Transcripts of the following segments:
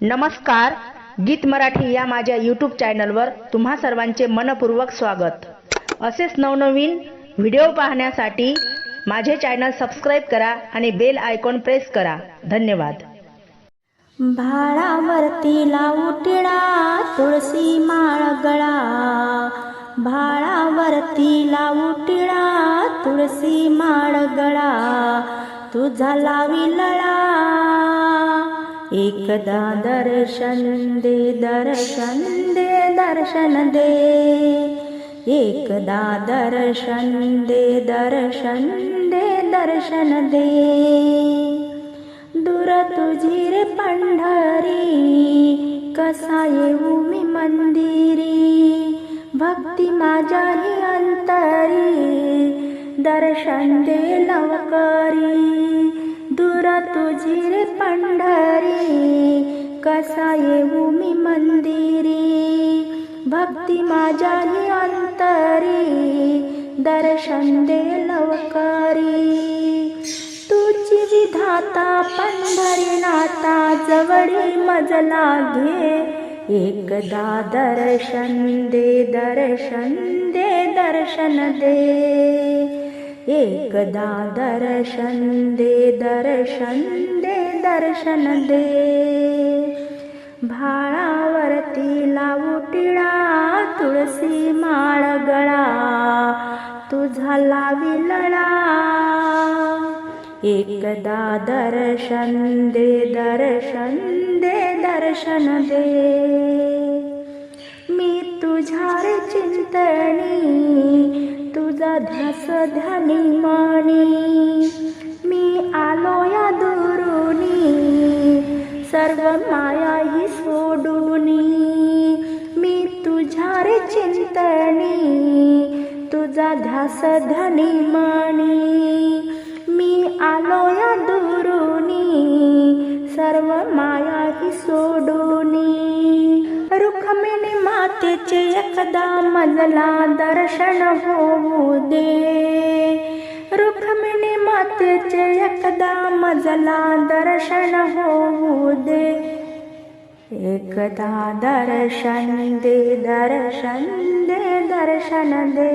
नमस्कार गीत मराठी या माझ्या यूट्यूब चॅनलवर तुम्हा सर्वांचे मनपूर्वक स्वागत. असेच नवनवीन व्हिडिओ पाहण्यासाठी माझे चॅनल सबस्क्राईब करा आणि बेल आयकॉन प्रेस करा. धन्यवाद. भाळावरती लावटिळा तुळसी तुळशी माळ गळा. भाळावरती लावू टिळा तुळशी माळ गळा. तुझा लावी लळा. एकदा दर्शन दे दर्शन दे दर्शन दे। एकदा दर्शन दे दर्शन दे दर्शन दे। दूर तुझी रे पंढरी कसा येऊ मी मंदिरी? भक्ती माझ्याही अंतरी दर्शन दे लवकरी तुझी रे पंढरी कसा येऊ मी मंदिरी? भक्ती माझ्या अंतरी दर्शन दे लवकरी. तुझी विधाता पंढरीनाथा जवळी मजला घे. एकदा दर्शन दे दर्शन दे दर्शन दे. एकदा दर्शन दे दर्शन दे दर्शन दे। भाळावरती लावू टिळा तुळशी माळ गळा तुझा लावी लळा। एकदा दर्शन दे दर्शन दे दर्शन दे ध्यास ध्यानी मणी मी आलो या दुरुनी सर्व माया ही सोडूनी मी तुझ्या रे चिंतनी तुझा ध्यास ध्यानी मणी मी आलो या दुरुनी सर्व माया ही सोडूनी एकदा मजला दर्शन होऊ दे. मजला दर्शन होऊ दे. एकदा दर्शन दे दर्शन दे दर्शन दे.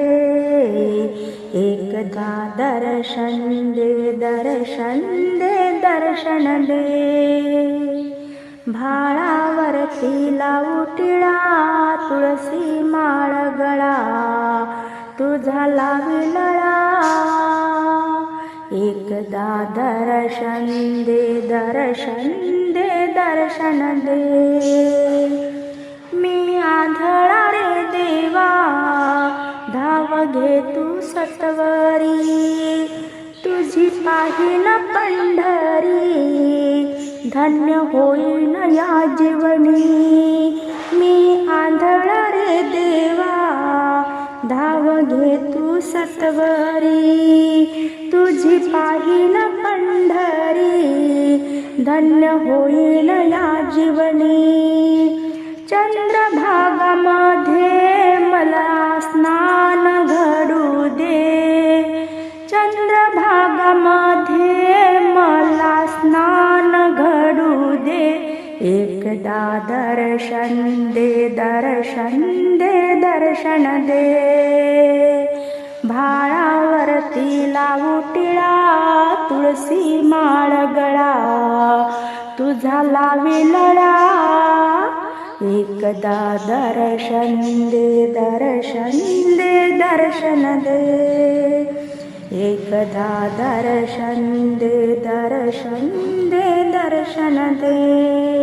एकदा दर्शन दे दर्शन दे दर्शन दे. भाळावरती लावू टिळा तुळसी माळ गळा तुझा लावी लळा एकदा दर्शन दे दर्शन दे दर्शन दे. मी आधळा रे देवा धाव घे तू सत्वरी तुझी पाहिन पंढरी धन्य होईन या जीवनी. मी धाव घे तू सत्वरी तुझी पाहिन पंढरी धन्य होईन या जीवनी चंद्रभागामध्ये मला स्नान घडू दे चंद्रभागामध्ये मला स्नान घडू दे एकदा दर्शन दे दर्शन दे दर्शन दे भाळावरती लावू टिळा तुळशी माळ गळा तुझा लावी लळा। एकदा दर्शन दे दर्शन दे दर्शन दे एकदा दर्शन दे दर्शन दे दर्शन दे